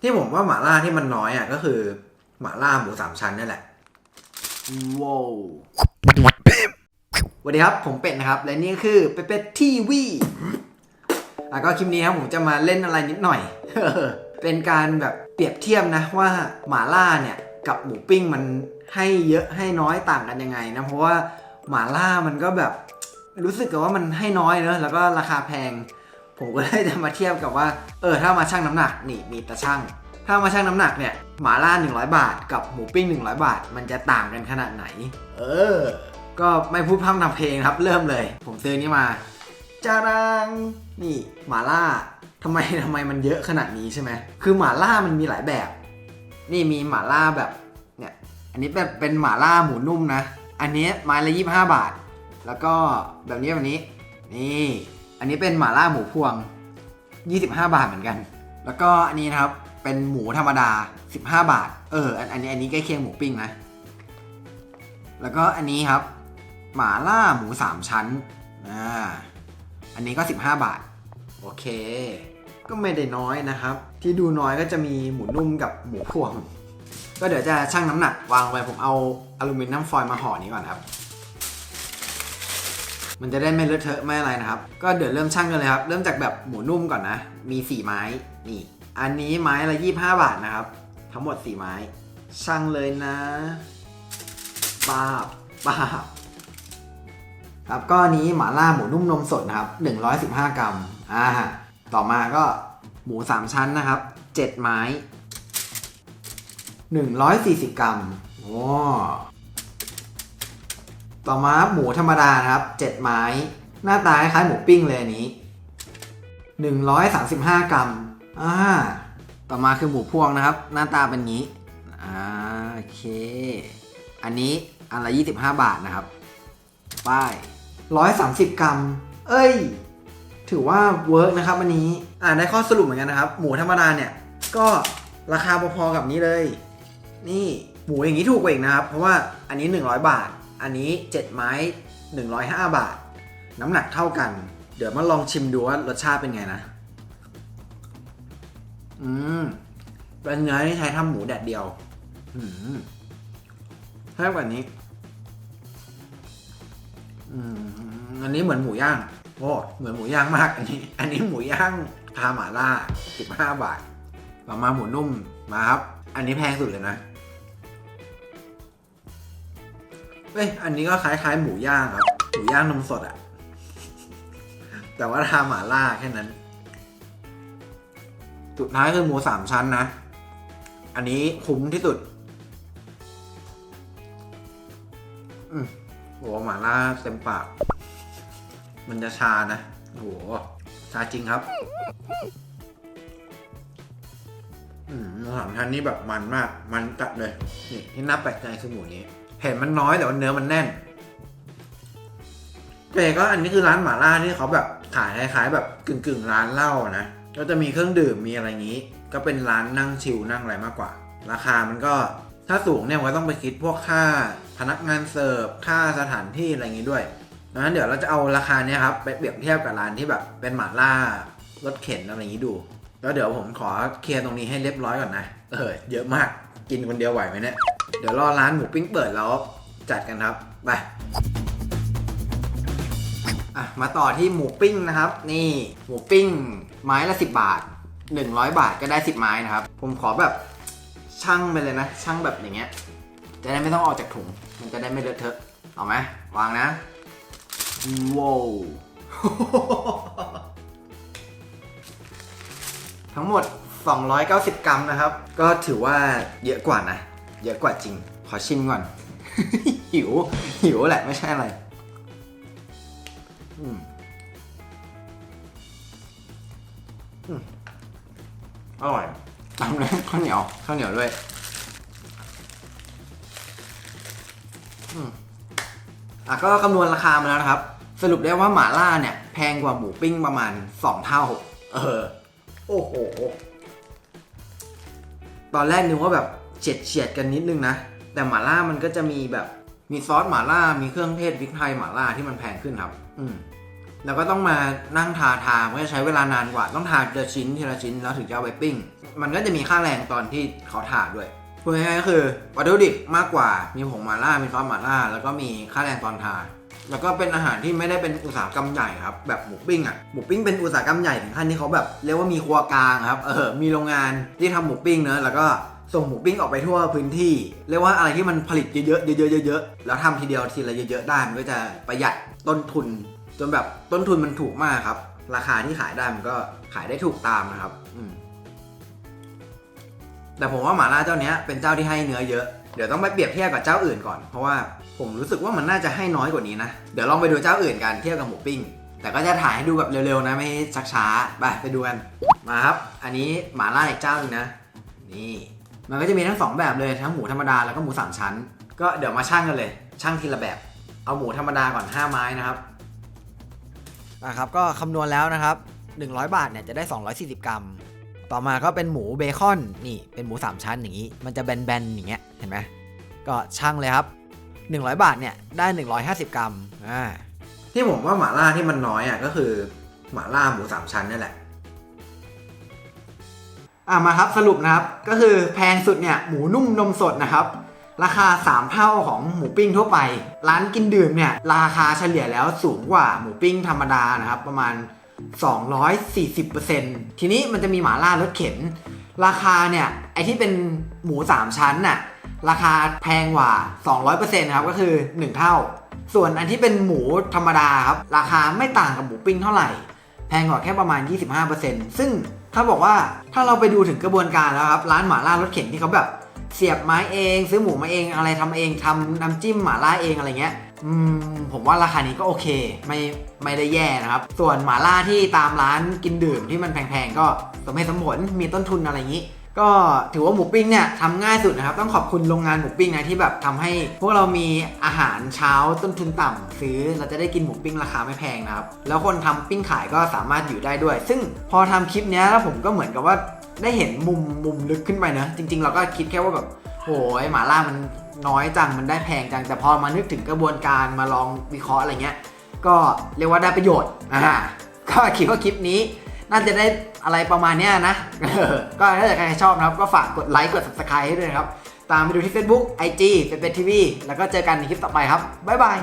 ที่ผมว่าหม่าล่าที่มันน้อยอะก็คือหม่าล่าหมูสามชั้นนี่แหละว้าวสวัสดีครับ ผมเป็ดนะครับ และนี่ก็คือเป็ดเป็ดทีวีอะก็คลิปนี้ครับผมจะมาเล่นอะไรนิดหน่อย เป็นการแบบเปรียบเทียบนะว่าหม่าล่าเนี่ยกับหมูปิ้งมันให้เยอะให้น้อยต่างกันยังไงนะเพราะว่าหม่าล่ามันก็แบบรู้สึกกับว่ามันให้น้อยเนอะแล้วก็ราคาแพง ผมก็เลยจะมาเทียบกับว่า เออถ้ามาชั่งน้ำหนักนี่มีตาชั่ง ถ้ามาชั่งน้ำหนักเนี่ยหมาล่า 100 บาท กับหมูปิ้ง 100 บาท มันจะต่างกันขนาดไหน เออ ก็ไม่พูดพร่ำทำเพลงครับ เริ่มเลย ผมซื้อนี้มาจารังนี่หมาล่าทำไมทำไมมันเยอะขนาดนี้ใช่ไหมคือหมาล่ามันมีหลายแบบ นี่มีหมาล่าแบบเนี่ยอันนี้เป็นเป็นหมาล่าหมูนุ่มนะ อันนี้ไม้ละ25บาท แล้วก็แบบนี้แบบนี้ นี่ อันนี้เป็นหม่าล่าหมูพวง 25 บาทเหมือนกัน แล้วก็อันนี้นะครับเป็นหมูธรรมดา 15 บาท เออ อันนี้อันนี้ใกล้เคียงหมูปิ้งนะ แล้วก็อันนี้ครับ หม่าล่าหมู 3 ชั้น อ่า อันนี้ก็ 15 บาท โอเค ก็ไม่ได้น้อยนะครับ ที่ดูน้อยก็จะมีหมูนุ่มกับหมูพวง ก็เดี๋ยวจะชั่งน้ำหนักวางไว้ผมเอาอลูมิเนียมฟอยล์มาห่อนี้ก่อนครับ มันจะได้ไม่เลอะเทอะไม่อะไรนะครับ ก็เดี๋ยวเริ่มชั่งกันเลยครับ เริ่มจากแบบหมูนุ่มก่อนนะ มี 4 ไม้ นี่ อันนี้ไม้ละ 25 บาทนะครับ ทั้งหมด 4 ไม้ชั่งเลยนะป้าบป้าบครับก็อันนี้หมาล่าหมูนุ่มนมสดนะครับ115 กรัม อ่า ต่อมาก็หมู 3 ชั้นนะครับ 7 ไม้ 140 กรัม โอ้ ต่อมาหมูธรรมดานะครับ 7 ไม้ หน้าตาคล้ายหมูปิ้งเลยอันนี้ 135 กรัมอ่าต่อมาคือหมูพวงนะครับ หน้าตาเป็นงี้อ่าโอเค อันนี้อันละ 25 บาทนะครับ ป้าย 130 กรัม เอ้ย ถือว่าเวิร์กนะครับอันนี้ อ่าได้ข้อสรุปเหมือนกันนะครับ หมูธรรมดาเนี่ย ก็ราคาพอๆกับนี้เลย นี่หมูอย่างนี้ถูกกว่าอีกนะครับ เพราะว่าอันนี้ 100 บาท อันนี้ 7 ไม้ 105 บาท น้ำหนักเท่ากัน เดี๋ยวมาลองชิมดูว่ารสชาติเป็นไงนะ อืมเป็นเนื้อที่ใช้ทำหมูแดดเดียว อืมเท่ากว่านี้ อืม อันนี้เหมือนหมูย่าง โอ้ เหมือนหมูย่างมากอันนี้ อันนี้หมูย่างทาหมาล่า 15 บาทต่อมาหมูนุ่ม มาครับ อันนี้แพงสุดเลยนะ เอ้ย อันนี้ก็คล้ายๆ หมูย่างครับ หมูย่างนมสดอะแต่ว่าทาหม่าล่าแค่นั้น สุดท้ายคือหมูสามชั้นนะ อันนี้คุ้มที่สุด อืมโหหม่าล่าเต็มปาก มันจะชานะโหชาจริงครับ อืมหมูสามชั้นนี่แบบมันมาก มันจัดเลย นี่ที่น่าแปลกใจคือหมูนี้ เห็นมันน้อยแต่ว่าเนื้อมันแน่นแต่ก็อันนี้คือร้านหม่าล่าที่เขาแบบขายคล้ายๆแบบกึ่งๆ ร้านเหล้านะก็จะมีเครื่องดื่มมีอะไรอย่างนี้ ก็เป็นร้านนั่งชิลนั่งอะไรมากกว่า ราคามันก็ถ้าสูงเนี่ยก็ต้องไปคิดพวกค่าพนักงานเสิร์ฟค่าสถานที่อะไรอย่างนี้ด้วยดังนั้นเดี๋ยวเราจะเอาราคาเนี้ยครับไปเปรียบเทียบกับร้านที่แบบเป็นหม่าล่ารถเข็นอะไรอย่างนี้ดู แล้วเดี๋ยวผมขอเคลียร์ตรงนี้ให้เรียบร้อยก่อนนะ เออเยอะมาก กินคนเดียวไหวไหมเนี่ย เดี๋ยวรอร้านหมูปิ้งเปิดแล้วจัดกันครับ ไปอะมาต่อที่หมูปิ้งนะครับ นี่หมูปิ้งไม้ละ 10 บาท 100 บาทก็ได้ 10 ไม้นะครับ ผมขอแบบช่างไปเลยนะ ช่างแบบอย่างเงี้ย จะได้ไม่ต้องออกจากถุง มันจะได้ไม่เลอะเทอะ เอาไหมวางนะว้าวทั้งหมด 290 กรัมนะครับ ก็ถือว่าเยอะกว่านะ เยอะกว่าจริง ขอชิมก่อน หิว หิวแหละไม่ใช่อะไรอืมอร่อยตามด้วยข้าวเหนียวข้าวเหนียวด้วยอืมอะก็คำนวณราคามาแล้วนะครับ สรุปได้ว่าหม่าล่าเนี่ย แพงกว่าหมูปิ้งประมาณ 2 เท่า เออ โอ้โห ตอนแรกนึกว่าแบบเฉียดเฉียดกันนิดนึงนะ แต่หม่าล่ามันก็จะมีแบบมีซอสหม่าล่า มีเครื่องเทศพริกไทยหม่าล่าที่มันแพงขึ้นครับ อืมแล้วก็ต้องมานั่งทาทามันก็จะใช้เวลานานกว่า ต้องทาทีละชิ้นทีละชิ้นแล้วถึงจะเอาไปปิ้ง มันก็จะมีค่าแรงตอนที่เขาทาด้วยพูดง่ายๆก็คือวัตถุดิบมากกว่า มีผงหมาล่า มีซอสหมาล่า แล้วก็มีค่าแรงตอนทา แล้วก็เป็นอาหารที่ไม่ได้เป็นอุตสาหกรรมใหญ่ครับ แบบหมูปิ้งอะหมูปิ้งเป็นอุตสาหกรรมใหญ่ถึงขั้นที่เขาแบบเรียกว่ามีครัวกลางครับเออมีโรงงานที่ทำหมูปิ้งเนอะแล้วก็ส่งหมูปิ้งออกไปทั่วพื้นที่ เรียกว่าอะไรที่มันผลิตเยอะๆเยอะๆเยอะๆแล้วทำทีเดียวทีละเยอะๆได้มันก็จะประหยัดต้นทุน จนแบบต้นทุนมันถูกมากครับ ราคาที่ขายได้มันก็ขายได้ถูกตามนะครับอืแต่ผมว่าหมาล่าเจ้าเนี้ยเป็นเจ้าที่ให้เนื้อเยอะ เดี๋ยวต้องไปเปรียบเทียบกับเจ้าอื่นก่อน เพราะว่าผมรู้สึกว่ามันน่าจะให้น้อยกว่านี้นะ เดี๋ยวลองไปดูเจ้าอื่นกันเทียบกับหมูปิ้ง แต่ก็จะถ่ายให้ดูแบบเร็วๆนะไม่ชักช้าไปไปดูกัน มาครับ อันนี้หมาล่าอีกเจ้าหนึงนะ นี่ มันก็จะมีทั้งสองแบบเลยทั้งหมูธรรมดาแล้วก็หมูสามชั้น ก็เดี๋ยวมาชั่งกันเลยชั่งทีละแบบ เอาหมูธรรมดาก่อน5ไม้นะครับนะครับก็คำนวณแล้วนะครับ 100 บาทเนี่ยจะได้ 240 กรัม ต่อมาก็เป็นหมูเบคอนนี่เป็นหมู 3 ชั้นอย่างนี้ มันจะแบนๆอย่างเงี้ยเห็นไหมก็ช่างเลยครับ 100 บาทเนี่ยได้ 150 กรัมอ่าที่ผมว่าหม่าล่าที่มันน้อยอะก็คือหม่าล่าหมู 3 ชั้นนี่แหละอ่ามาครับสรุปนะครับก็คือแพงสุดเนี่ยหมูนุ่มนมสดนะครับ ราคา 3 เท่าของหมูปิ้งทั่วไป ร้านกินดื่มเนี่ยราคาเฉลี่ยแล้วสูงกว่าหมูปิ้งธรรมดานะครับ ประมาณ 240%ทีนี้มันจะมีหมาล่ารถเข็น ราคาเนี่ย ไอที่เป็นหมู 3 ชั้นน่ะ ราคาแพงกว่า 200%ครับ ก็คือ 1 เท่า ส่วนอันที่เป็นหมูธรรมดาครับ ราคาไม่ต่างกับหมูปิ้งเท่าไหร่ แพงกว่าแค่ประมาณ 25%ซึ่งถ้าบอกว่าถ้าเราไปดูถึงกระบวนการแล้วครับ ร้านหมาล่ารถเข็นที่เขาแบบ เสียบไม้เอง ซื้อหมูมาเองอะไรทำเองทำน้ำจิ้มหม่าล่าเองอะไรเงี้ยอืมผมว่าราคานี้ก็โอเค ไม่ไม่ได้แย่นะครับ ส่วนหม่าล่าที่ตามร้านกินดื่มที่มันแพงๆก็สมเหตุสมผลมีต้นทุนอะไรอย่างนี้ ก็ถือว่าหมูปิ้งเนี่ยทำง่ายสุดนะครับ ต้องขอบคุณโรงงานหมูปิ้งนะที่แบบทำให้พวกเรามีอาหารเช้าต้นทุนต่ำซื้อเราจะได้กินหมูปิ้งราคาไม่แพงนะครับ แล้วคนทำปิ้งขายก็สามารถอยู่ได้ด้วย ซึ่งพอทำคลิปนี้แล้วผมก็เหมือนกับว่า ได้เห็นมุมมุมลึกขึ้นไปเนอะจริง ๆ เราก็คิดแค่ว่าแบบโอ้ยหมาล่ามันน้อยจังมันได้แพงจังแต่พอมานึกถึงกระบวนการมาลองวิเคราะห์อะไรเงี้ย ก็เรียกว่าได้ประโยชน์อ่าก็คิดว่าคลิปนี้ น่าจะได้อะไรประมาณเนี้ยนะก็ถ้าเกิดใครชอบนะครับ ก็ฝากกดไลค์กด subscribe ให้ด้วยนะครับ ตามไปดูที่ Facebook IG เป็นเป็นทีวีแล้วก็เจอกันในคลิปต่อไปครับบ๊ายบาย